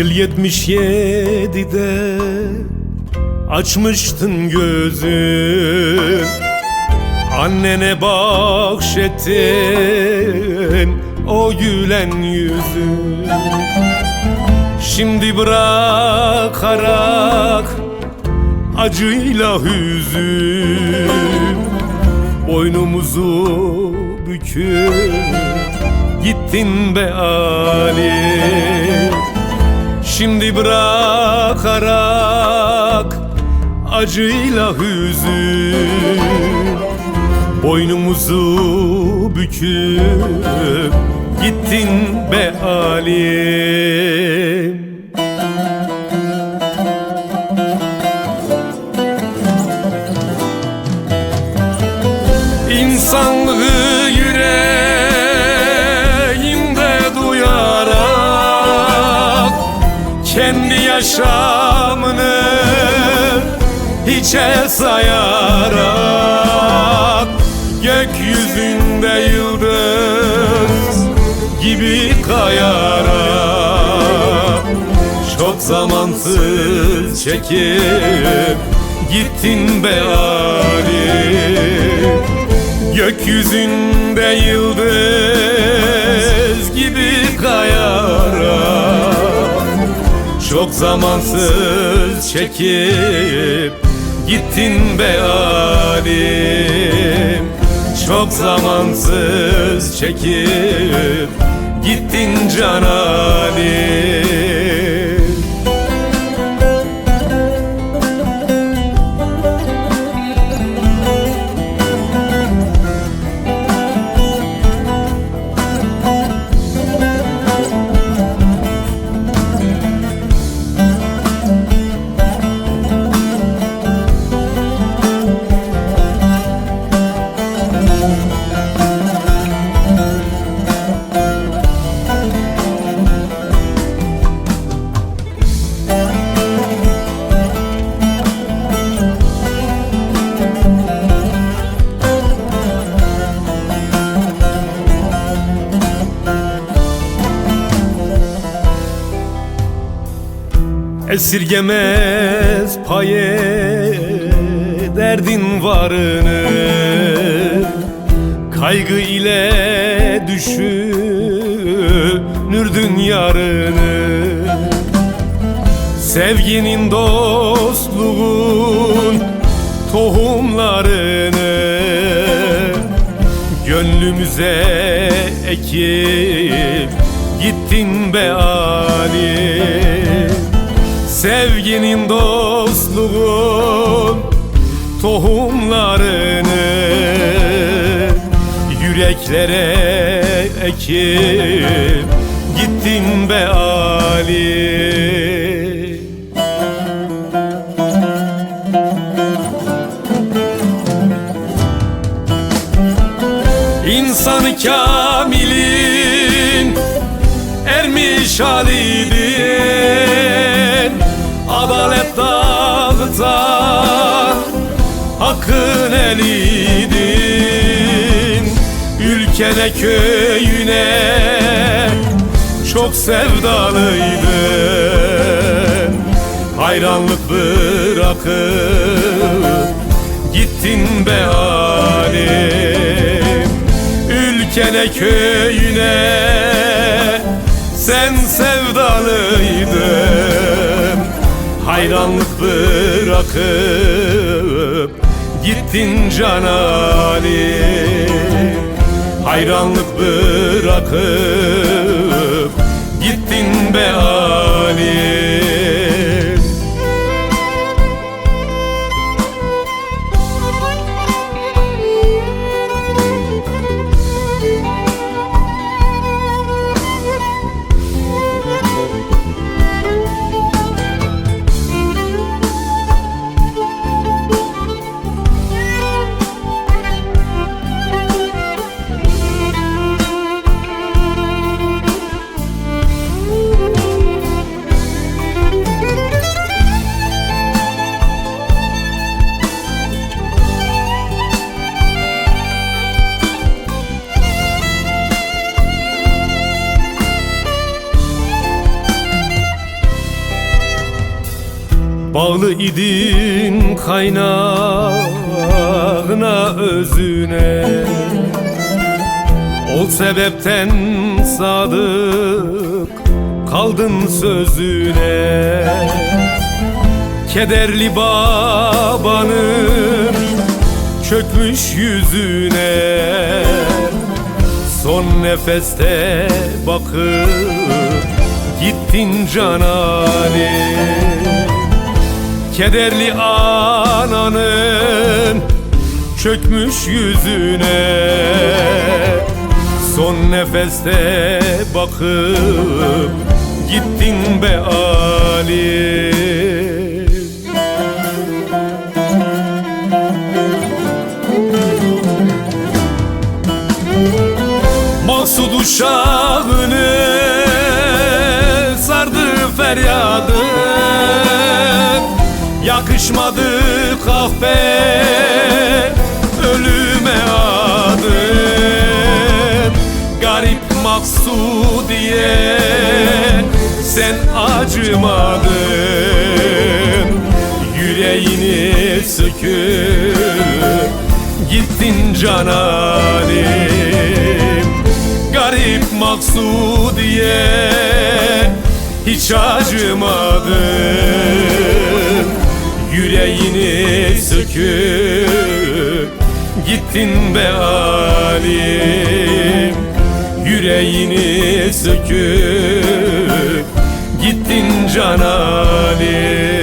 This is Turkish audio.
Yıl yetmiş yedide açmıştın gözün Annene bahşettin o gülen yüzün Şimdi bırakarak acıyla hüzün. Boynumuzu büküp gittin be Ali Şimdi bırakarak acıyla hüzün. Boynumuzu büküp gittin be alim yaşamını hiçe sayarak Gökyüzünde yıldız gibi kayarak Çok zamansız çekip gittin be Ali. Gökyüzünde yıldız gibi kayarak Çok zamansız çekip gittin be alim. Çok zamansız çekip gittin can alim Esirgemez paye derdin varını. Kaygı ile düşünürdün yarını Sevginin dostluğun tohumlarını. Gönlümüze ekip gittin be Ali Sevginin dostluğun tohumlarını Yüreklere ekip. Gittin be Ali. İnsan kamilin ermiş haliydin dağıtan hakkın eliydin Ülkene köyüne çok sevdalıydın Hayranlık bırakıp gittin be alim Ülkene köyüne sen sevdalıydın Hayranlık bırakıp gittin can Ali Hayranlık bırakıp gittin be Ali Bağlı idin kaynağına özüne. Ol sebepten sadık kaldın sözüne. Kederli babanın çökmüş yüzüne. Son nefeste bakıp gittin can Ali Kederli ananın çökmüş yüzüne. Son nefeste bakıp gittin be Ali. Maksud uşağını sardı feryadı Yakışmadı kahpe ölüme adım Garip maksudiye sen acımadın. Yüreğini söküp gittin can alim Garip maksudiye hiç acımadın Yüreğini söküp gittin be alim. Yüreğini söküp gittin can alim